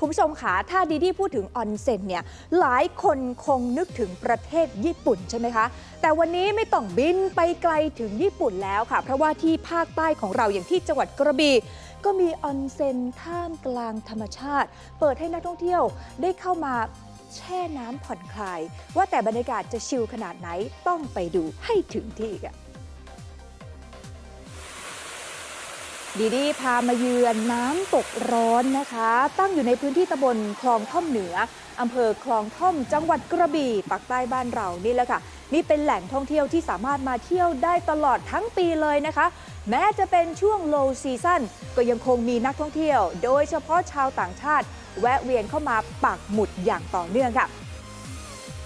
คุณผู้ชมคะถ้าดีดีพูดถึงออนเซ็นเนี่ย หลายคนคงนึกถึงประเทศญี่ปุ่นใช่ไหมคะ แต่วันนี้ไม่ต้องบินไปไกลถึงญี่ปุ่นแล้วค่ะ เพราะว่าที่ภาคใต้ของเราอย่างที่จังหวัดกระบี่ก็มีออนเซ็นท่ามกลางธรรมชาติ เปิดให้นักท่องเที่ยวได้เข้ามาแช่น้ำผ่อนคลาย ว่าแต่บรรยากาศจะชิลขนาดไหนต้องไปดูให้ถึงที่ค่ะ ดีดีพามาเยือนน้ำตกร้อนนะคะ ตั้งอยู่ในพื้นที่ตำบลคลองท่อมเหนืออำเภอคลองท่อมจังหวัดกระบี่ปากใต้บ้านเรานี่แหละค่ะนี่เป็นแหล่งท่องเที่ยวที่สามารถมาเที่ยวได้ตลอดทั้งปีเลยนะคะ แม้จะเป็นช่วง low season ก็ยังคงมีนักท่องเที่ยว โดยเฉพาะชาวต่างชาติ แวะเวียนเข้ามาปักหมุดอย่างต่อเนื่องค่ะ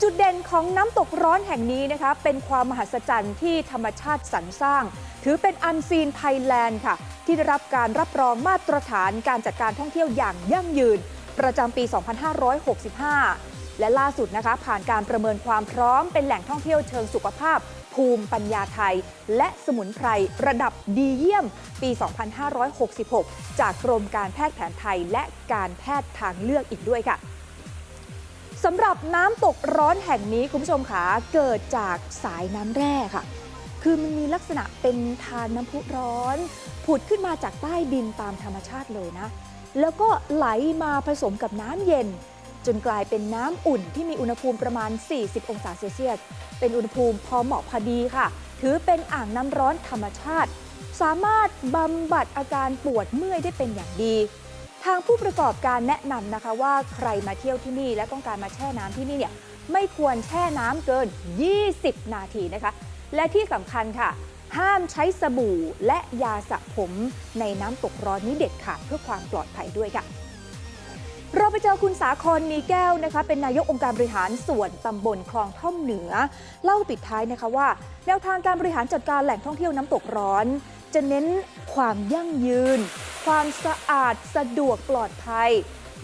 จุดเด่นของน้ำตกร้อนแห่งนี้นะคะ เป็นความมหัศจรรย์ที่ธรรมชาติสรรสร้าง ถือเป็นอันซีนไทยแลนด์ค่ะ ที่ได้รับการรับรองมาตรฐานการจัดการท่องเที่ยวอย่างยั่งยืน ประจำปี 2565 และล่าสุดนะคะ ผ่านการประเมินความพร้อมเป็นแหล่งท่องเที่ยวเชิงสุขภาพ ภูมิปัญญาไทย และสมุนไพรระดับดีเยี่ยม ปี 2566 จากกรมการแพทย์แผนไทย และการแพทย์ทางเลือกอีกด้วยค่ะ สำหรับน้ำตกร้อนแห่งนี้คุณผู้ชมคะเกิดจากสายน้ำแร่ค่ะ คือมันมีลักษณะเป็นทานน้ำพุร้อน ผุดขึ้นมาจากใต้ดินตามธรรมชาติเลยนะ แล้วก็ไหลมาผสมกับน้ำเย็น จนกลายเป็นน้ำอุ่นที่มีอุณหภูมิประมาณ 40 องศาเซลเซียส เป็นอุณหภูมิพอเหมาะพอดีค่ะ ถือเป็นอ่างน้ำร้อนธรรมชาติ สามารถบำบัดอาการปวดเมื่อยได้เป็นอย่างดี ทางผู้ประกอบการแนะนำนะคะว่าใครมาเที่ยวที่นี่และต้องการมาแช่น้ำที่นี่เนี่ยไม่ควรแช่น้ำเกิน 20 นาทีนะคะ และที่สำคัญค่ะ ห้ามใช้สบู่และยาสระผมในน้ำตกร้อนนี้เด็ดขาดเพื่อความปลอดภัยด้วยค่ะ เราไปเจอคุณสาครมีแก้วนะคะ เป็นนายกองค์การบริหารส่วนตำบลคลองท่อมเหนือ เล่าปิดท้ายนะคะว่า แนวทางการบริหารจัดการแหล่งท่องเที่ยวน้ำตกร้อน จะเน้นความยั่งยืน ความสะอาดสะดวกปลอดภัย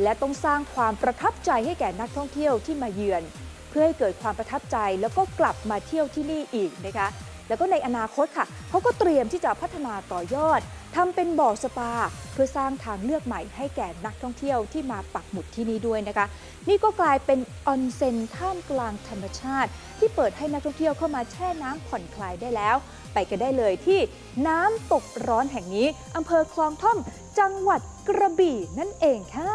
และต้องสร้างความประทับใจให้แก่นักท่องเที่ยวที่มาเยือน เพื่อให้เกิดความประทับใจแล้วก็กลับมาเที่ยวที่นี่อีกนะคะแล้วก็ในอนาคตค่ะเขาก็เตรียมที่จะพัฒนาต่อยอด ทำเป็นบ่อสปา เพื่อสร้างทางเลือกใหม่ให้แก่นักท่องเที่ยวที่มาปักหมุดที่นี่ด้วยนะคะ นี่ก็กลายเป็นออนเซ็นท่ามกลางธรรมชาติ ที่เปิดให้นักท่องเที่ยวเข้ามาแช่น้ำผ่อนคลายได้แล้ว ไปกันได้เลยที่น้ำตกร้อนแห่งนี้อำเภอคลองท่อม จังหวัดกระบี่นั่นเองค่ะ